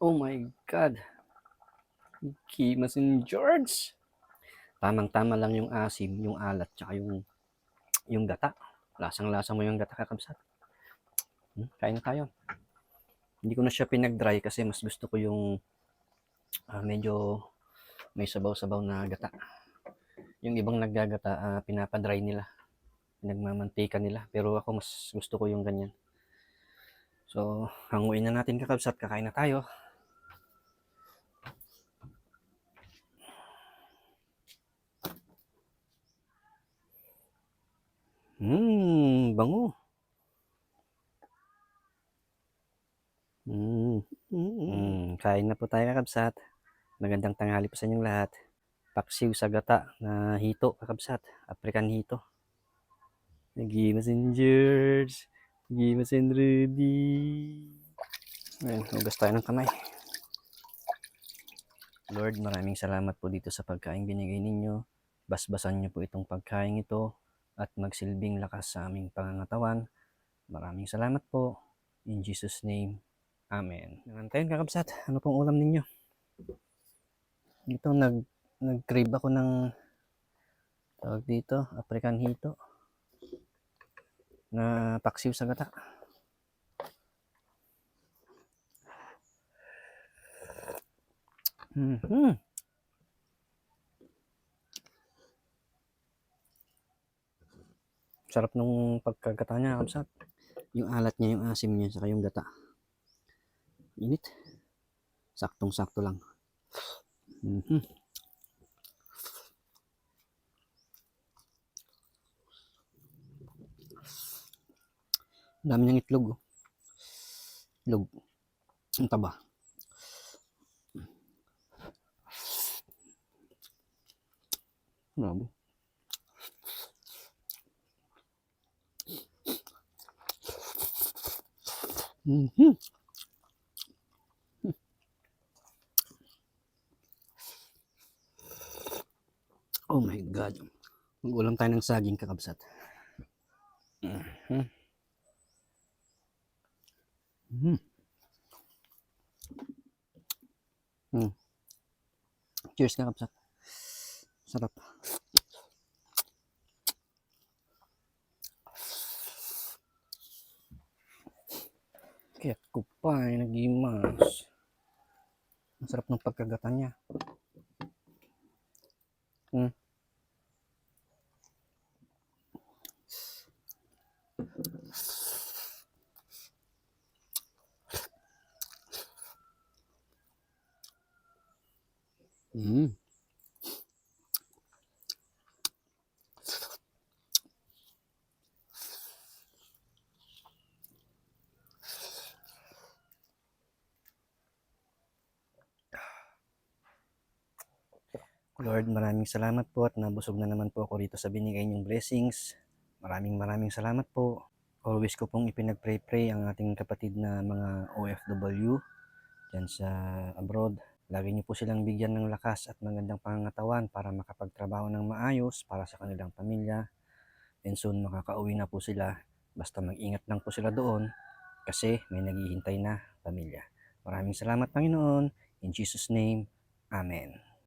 Oh my God. Kimas and George. Tamang-tama lang yung asim, yung alat, tsaka yung, yung gata. Lasang-lasa mo yung gata kakabsat. Hmm, kain na tayo. Hindi ko na siya pinag-dry kasi mas gusto ko yung ah, medyo may sabaw-sabaw na gata. Yung ibang naggagata, ah, pinapa-dry nila. Pinagmamantika nila. Pero ako mas gusto ko yung ganyan. So, hanguin na natin kakabsat. Kakain na tayo. Hmm, bango. Hmm, mm, kain na po tayo kakabsat. Magandang tanghali po sa inyong lahat. Paksiw sa gata na hito kakabsat. African hito. Nagimas and George. Nagimas and Rudy. Ayan, hugas tayo ng kamay. Lord, maraming salamat po dito sa pagkain binigay ninyo. Basbasan niyo po itong pagkain ito at magsilbing lakas sa aming pangangatawan. Maraming salamat po. In Jesus' name, Amen. Nangantayin kakabsat, ano pong ulam ninyo? Ito, nag, nag-crave ako ng tawag dito, African hito na paksiw sa gata. Mhm. Sarap nung pagkagata niya, kamsat. Yung alat niya, yung asim niya, saka yung gata. Init. Saktong-sakto lang. Mm-hmm. dami niyang itlog. Oh. Itlog. Ang taba. Grabe. Mhm. Oh my God. Mag-ulam tayo ng saging kakabsat. Mhm. Mhm. Mm. Cheers kakabsat. Sarap. Ko pa ay nagimas. Ang sarap ng pagkagata niya. Mm. Mm. Lord, maraming salamat po at nabusog na naman po ako rito sa binigay niyong blessings. Maraming maraming salamat po. Always ko pong ipinag-pray-pray ang ating kapatid na mga OFW dyan sa abroad. Lagi niyo po silang bigyan ng lakas at magandang pangangatawan para makapagtrabaho ng maayos para sa kanilang pamilya. And soon makakauwi na po sila. Basta mag-ingat lang po sila doon kasi may naghihintay na pamilya. Maraming salamat Panginoon. In Jesus' name, Amen.